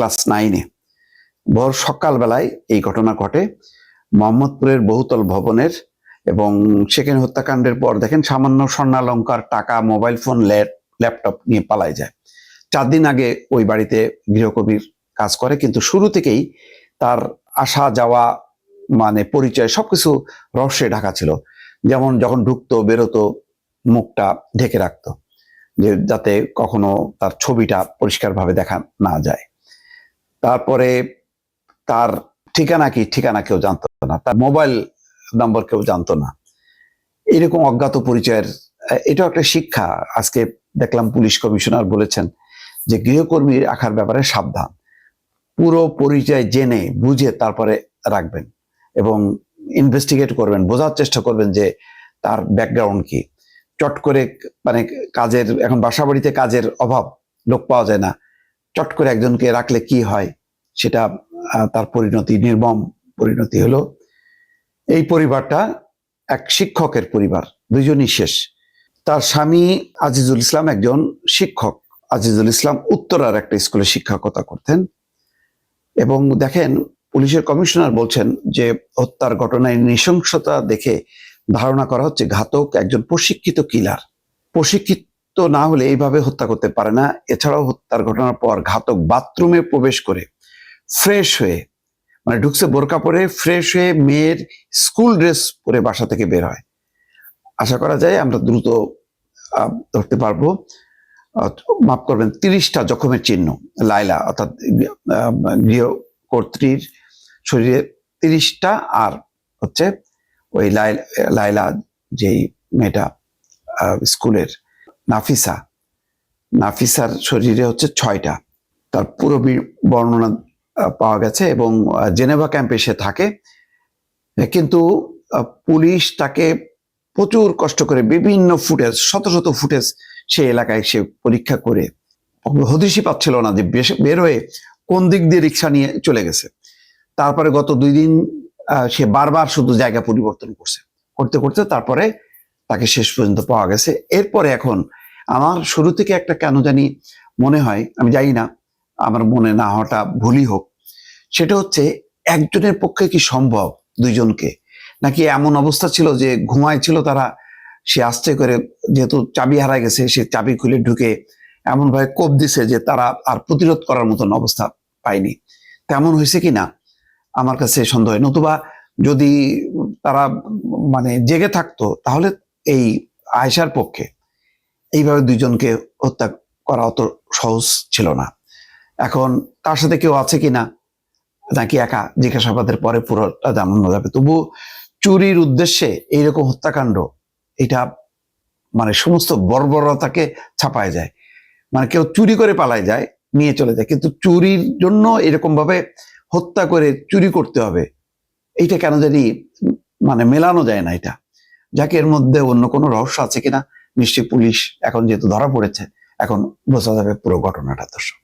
Class নাইনে। ভোর সকালবেলায় এই ঘটনা ঘটে। মোহাম্মদপুরের বহুতল ভবনের এবং সেখানে হত্যাকাণ্ডের পর দেখেন সামান্য স্বর্ণালঙ্কার টাকা, মোবাইল ফোন ল্যাপটপ নিয়ে পালায় যায়। চার দিন আগে ওই বাড়িতে গৃহকবির কাজ করে, কিন্তু শুরু থেকেই তার আসা যাওয়া মানে পরিচয় সবকিছু রহস্যে ঢাকা ছিল। যেমন যখন ঢুকতো, বেরোতো, মুখটা ঢেকে রাখতো, যে যাতে কখনো তার ছবিটা পরিষ্কারভাবে দেখা না যায়। তারপরে তার ঠিকানা কি? ঠিকানা কেউ জানতো না। তার মোবাইল নম্বর কেউ জানতো না। এরকম অজ্ঞাত পরিচয়ের, এটাও একটা শিক্ষা। আজকে দেখলাম পুলিশ কমিশনার বলেছেন যে গৃহকর্মী রাখার ব্যাপারে সাবধান। পুরো পরিচয় জেনে, বুঝে তারপরে রাখবেন এবং ইনভেস্টিগেট করবেন, বোঝার চেষ্টা করবেন যে তার ব্যাকগ্রাউন্ড কি। চট করে মানে কাজের, এখন বাসা বাড়িতে কাজের অভাব, লোক পাওয়া যায় না। চট করে একজনকে রাখলে কি হয়? সেটা তার পরিণতি, নির্মম পরিণতি হলো এই পরিবারটা এক শিক্ষকের পরিবার, দুজনই শেষ। তার স্বামী আজিজুল ইসলাম একজন শিক্ষক। আজিজুল ইসলাম উত্তরার একটা স্কুলে শিক্ষকতা করতেন এবং দেখেন, পুলিশের কমিশনার বলছেন যে হত্যার ঘটনায় নৃশংসতা দেখে ধারণা করা হচ্ছে ঘাতক একজন প্রশিক্ষিত কিলার। প্রশিক্ষিত না হলে এইভাবে হত্যা করতে পারে না। এছাড়াও হত্যার ঘটনার পর ঘাতক বাথরুমে প্রবেশ করে, ফ্রেশ হয়ে মানে ঢুকছে বোরকা পরে, ফ্রেশ হয়ে মেয়ের স্কুল ড্রেস পরে বাসা থেকে বের হয়। আশা করা যায় আমরা দ্রুত ধরতে পারব। মাফ করবেন, তিরিশটা জখমের চিহ্ন লাইলা অর্থাৎ গৃহকর্ত্রীর শরীরে তিরিশটা আর হচ্ছে ওই লাইলা যেই মেয়েটা স্কুলের নাফিসা। নাফিসার শরীরে হচ্ছে ছয়টা। তার পুরো বর্ণনা পাওয়া গেছে এবং জেনেভা ক্যাম্পে সে থাকে। কিন্তু পুলিশ তাকে প্রচুর কষ্ট করে বিভিন্ন ফুটেজ, শত শত ফুটেজ সে এলাকায় সে পরীক্ষা করে। হদিশই পাচ্ছিল না যে বের হয়ে কোন দিক দিয়ে রিক্সা নিয়ে চলে গেছে। তারপরে গত দুই দিন সে বারবার শুধু জায়গা পরিবর্তন করছে। করতে করতে তারপরে তাকে শেষ পর্যন্ত পাওয়া গেছে। এরপরে এখন আমার শুরু থেকে একটা কেন জানি মনে হয়, আমি জানি না, আমার মনে না হওয়াটা ভুলই হোক। সেটা হচ্ছে, একজনের পক্ষে কি সম্ভব দুইজনকে? নাকি এমন অবস্থা ছিল যে ঘুমায় ছিল তারা, সে আস্তে করে যেহেতু চাবি হারায় গেছে, সে চাবি খুলে ঢুকে এমন ভাবে কোপ দিছে যে তারা আর প্রতিরোধ করার মতন অবস্থা পায়নি। তেমন হয়েছে কি না? আমার কাছে সন্দেহ নতুবা যদি তারা মানে জেগে থাকতো, তাহলে এই আয়সার পক্ষে এইভাবে দুইজনকে হত্যা করা অত সহজ ছিল না। এখন তার সাথে কেউ আছে কিনা, নাকি একা, জিজ্ঞাসাবাদের পরে পুরোটা জানানো যাবে। তবু চুরির উদ্দেশ্যে এইরকম হত্যাকাণ্ড, এটা মানে সমস্ত বর্বরতাকে ছাপায় যায়। মানে কেউ চুরি করে পালায় যায়, নিয়ে চলে যায়। কিন্তু চুরির জন্য এরকম ভাবে হত্যা করে চুরি করতে হবে, এইটা কেন জানি মানে মেলানো যায় না এটা। যাকে, এর মধ্যে অন্য কোনো রহস্য আছে কিনা নিশ্চয়ই পুলিশ এখন যেহেতু ধরা পড়েছে এখন বোঝা যাবে পুরো ঘটনাটা দর্শক।